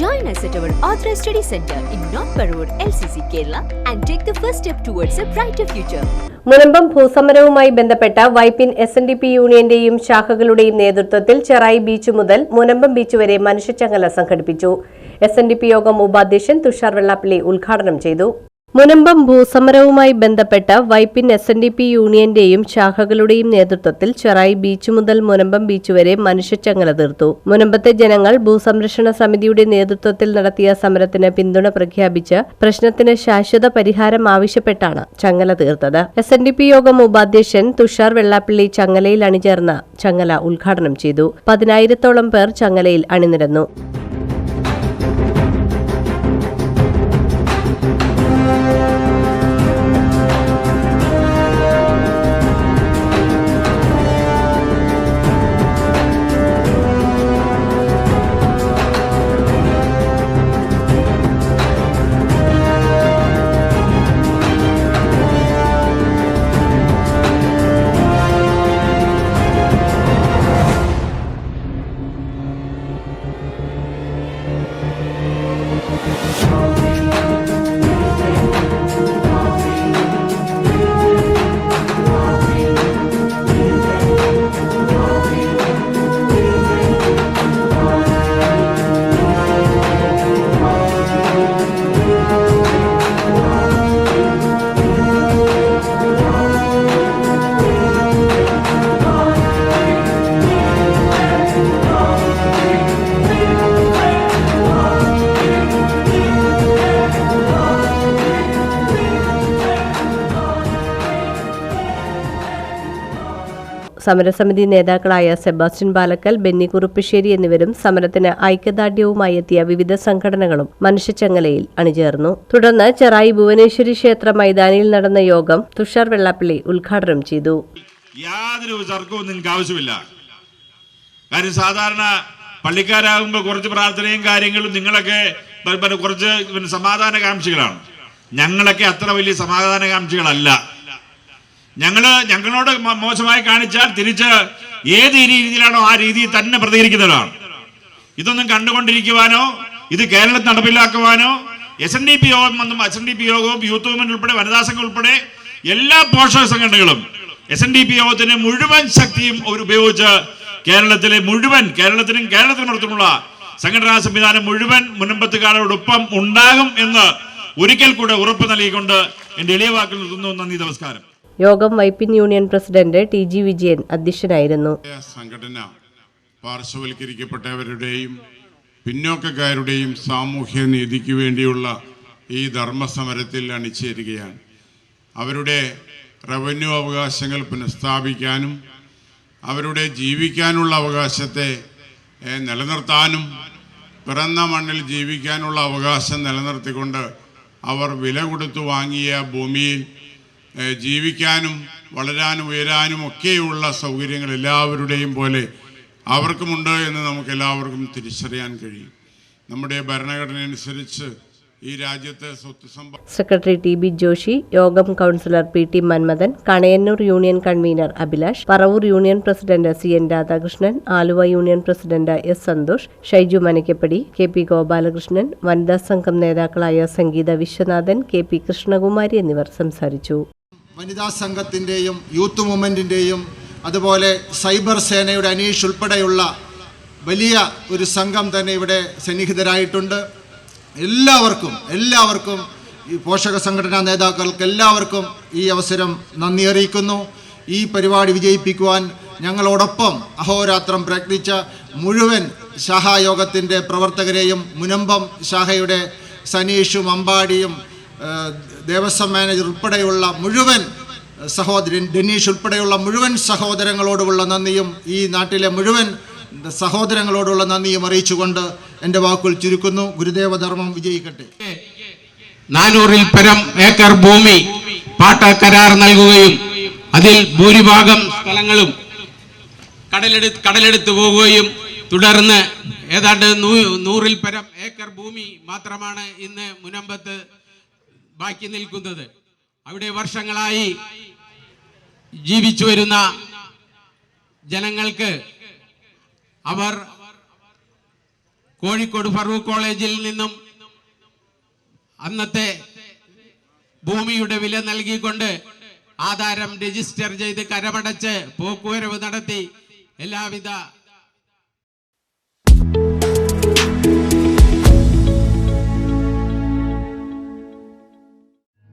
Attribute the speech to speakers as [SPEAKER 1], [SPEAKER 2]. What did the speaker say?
[SPEAKER 1] Join us at our Authorized Study Center in North Parur, LCC, Kerala, and take the first step towards a brighter future.
[SPEAKER 2] Munambam ഭൂസമരവുമായി ബന്ധപ്പെട്ട Vypin S N D P യൂണിയന്റെയും ശാഖകളുടെയും നേതൃത്വത്തിൽ Cherai beach മുതൽ Munambam beach വരെ മനുഷ്യച്ചങ്ങല സംഘടിപ്പിച്ചു S N D P യോഗം ഉപാധ്യക്ഷൻ തുഷാർ വെള്ളാപ്പള്ളി ഉദ്ഘാടനം ചെയ്തു മുനമ്പം ഭൂസമരവുമായി ബന്ധപ്പെട്ട Vypin S N D P യൂണിയന്റെയും ശാഖകളുടെയും നേതൃത്വത്തിൽ ചെറായി ബീച്ച് മുതൽ മുനമ്പം ബീച്ച് വരെ മനുഷ്യച്ചങ്ങല തീർത്തു. മുനമ്പത്തെ ജനങ്ങൾ ഭൂസംരക്ഷണ സമിതിയുടെ നേതൃത്വത്തിൽ നടത്തിയ സമരത്തിന് പിന്തുണ പ്രഖ്യാപിച്ച് പ്രശ്നത്തിന് ശാശ്വത പരിഹാരം ആവശ്യപ്പെട്ടാണ് ചങ്ങല തീർത്തത്. എസ് എൻ ഡി പി യോഗം ഉപാധ്യക്ഷൻ തുഷാർ വെള്ളാപ്പള്ളി ചങ്ങലയിൽ അണിചേർന്ന ചങ്ങല ഉദ്ഘാടനം ചെയ്തു. പതിനായിരത്തോളം പേർ ചങ്ങലയിൽ അണിനിരന്നു. സമരസമിതി നേതാക്കളായ സെബാസ്റ്റ്യൻ ബാലക്കൽ ബെന്നി കുറുപ്പിശ്ശേരി എന്നിവരും സമരത്തിന് ഐക്യദാർഢ്യവുമായി എത്തിയ വിവിധ സംഘടനകളും മനുഷ്യച്ചങ്ങലയിൽ അണിചേർന്നു. തുടർന്ന് ചെറായി ഭുവനേശ്വരി ക്ഷേത്ര മൈതാനിയിൽ നടന്ന യോഗം തുഷാർ വെള്ളാപ്പള്ളി ഉദ്ഘാടനം ചെയ്തു.
[SPEAKER 3] യാതൊരു തർക്കവും നിങ്ങൾക്ക് ആവശ്യമില്ല. കാര്യം സാധാരണ പള്ളിക്കാരാകുമ്പോൾ കുറച്ച് പ്രാർത്ഥനയും കാര്യങ്ങളും നിങ്ങളൊക്കെ കുറച്ച് സമാധാനകാംക്ഷികളാണ് ഞങ്ങളൊക്കെ അത്ര വലിയ സമാധാനകാംക്ഷികളല്ല ഞങ്ങൾ ഞങ്ങളോട് മോശമായി കാണിച്ചാൽ തിരിച്ച് ഏത് രീതിയിലാണോ ആ രീതിയിൽ തന്നെ പ്രതികരിക്കുന്നതാണ്. ഇതൊന്നും കണ്ടുകൊണ്ടിരിക്കുവാനോ ഇത് കേരളത്തിൽ നടപ്പിലാക്കുവാനോ S N D P Yogam വന്നും എസ് എൻ ഡി പി യോഗവും യൂത്ത് മൂവ്മെന്റ് ഉൾപ്പെടെ വനിതാ സംഘം ഉൾപ്പെടെ എല്ലാ പോഷക സംഘടനകളും എസ് എൻ ഡി പി യോഗത്തിന് മുഴുവൻ ശക്തിയും ഉപയോഗിച്ച് കേരളത്തിലെ മുഴുവൻ കേരളത്തിനും കേരളത്തിന് പുറത്തുമുള്ള സംഘടനാ സംവിധാനം മുഴുവൻ മുനമ്പത്തുകാരോടൊപ്പം ഉണ്ടാകും എന്ന് ഒരിക്കൽ കൂടെ ഉറപ്പ് നൽകിക്കൊണ്ട് എന്റെ എളിയ വാക്കിൽ നിർത്തുന്നു. നന്ദി നമസ്കാരം.
[SPEAKER 2] യോഗം Vypin union president T G Vijayan അധ്യക്ഷനായിരുന്നു.
[SPEAKER 4] സംഘടന പാർശ്വവൽക്കരിക്കപ്പെട്ടവരുടെയും പിന്നോക്കക്കാരുടെയും സാമൂഹ്യ നീതിക്ക് വേണ്ടിയുള്ള ഈ ധർമ്മസമരത്തിൽ അണിചേരുകയാണ്. അവരുടെ റവന്യൂ അവകാശങ്ങൾ പുനഃസ്ഥാപിക്കാനും അവരുടെ ജീവിക്കാനുള്ള അവകാശത്തെ നിലനിർത്താനും പിറന്ന മണ്ണിൽ ജീവിക്കാനുള്ള അവകാശം നിലനിർത്തിക്കൊണ്ട് അവർ വില കൊടുത്തു വാങ്ങിയ ഭൂമിയിൽ ജീവിക്കാനും വളരാനും ഉയരാനും ഒക്കെയുള്ള സൗകര്യങ്ങൾ എല്ലാവരുടെയും പോലെ അവർക്കുമുണ്ട് എന്ന് നമുക്ക് എല്ലാവർക്കും തിരിച്ചറിയാൻ കഴിയും. നമ്മുടെ ഭരണഘടന അനുസരിച്ച് ഈ രാജ്യത്തെ സ്വത്ത്
[SPEAKER 2] സെക്രട്ടറി ടി ബി ജോഷി യോഗം councillor P T Manmadhan Kanayannur union convener Abhilash Paravur union president C N Radhakrishnan Aluva union president S Santhosh Shaiju Manakkappady K P Gopalakrishnan വനിതാ സംഘം നേതാക്കളായ സംഗീത വിശ്വനാഥൻ കെ പി കൃഷ്ണകുമാരി എന്നിവർ സംസാരിച്ചു.
[SPEAKER 5] വനിതാ സംഘത്തിന്റെയും യൂത്ത് മൂവ്മെന്റിന്റെയും അതുപോലെ സൈബർ സേനയുടെ അനീഷ് ഉൾപ്പെടെയുള്ള വലിയ ഒരു സംഘം തന്നെ ഇവിടെ സന്നിഹിതരായിട്ടുണ്ട്. എല്ലാവർക്കും എല്ലാവർക്കും ഈ പോഷക സംഘടനാ നേതാക്കൾക്ക് എല്ലാവർക്കും ഈ അവസരം നന്ദി അറിയിക്കുന്നു. ഈ പരിപാടി വിജയിപ്പിക്കുവാൻ ഞങ്ങളോടൊപ്പം അഹോരാത്രം പ്രയത്നിച്ച മുഴുവൻ ശാഖായോഗത്തിന്റെ പ്രവർത്തകരെയും മുനമ്പം ശാഖയുടെ സനീഷും അമ്പാടിയും ദേവസ്വം മാനേജർ ഉൾപ്പെടെയുള്ള മുഴുവൻ സഹോദരൻ ഡെന്നീഷ് ഉൾപ്പെടെയുള്ള മുഴുവൻ സഹോദരങ്ങളോടുള്ള നന്ദിയും ഈ നാട്ടിലെ മുഴുവൻ സഹോദരങ്ങളോടുള്ള നന്ദിയും അറിയിച്ചുകൊണ്ട് എന്റെ വാക്കുകൾ ചുരുക്കുന്നു. ഗുരുദേവധർമ്മം വിജയിക്കട്ടെ.
[SPEAKER 6] നാനൂറിൽ പരം ഏക്കർ ഭൂമി പാട്ട കരാർ നൽകുകയും അതിൽ ഭൂരിഭാഗം സ്ഥലങ്ങളും കടലെടു കടലെടുത്ത് പോവുകയും തുടർന്ന് ഏതാണ്ട് നൂറിൽ പരം ഏക്കർ ഭൂമി മാത്രമാണ് ഇന്ന് മുനമ്പത്ത് ബാക്കി നിൽക്കുന്നത്. അവിടെ വർഷങ്ങളായി ജീവിച്ചു വരുന്ന ജനങ്ങൾക്ക് അവർ കോഴിക്കോട് ഫറൂഖ് കോളേജിൽ നിന്നും അന്നത്തെ ഭൂമിയുടെ വില നൽകിക്കൊണ്ട് ആധാരം രജിസ്റ്റർ ചെയ്ത് കരമടച്ച് പോക്കുവരവ് നടത്തി എല്ലാവിധ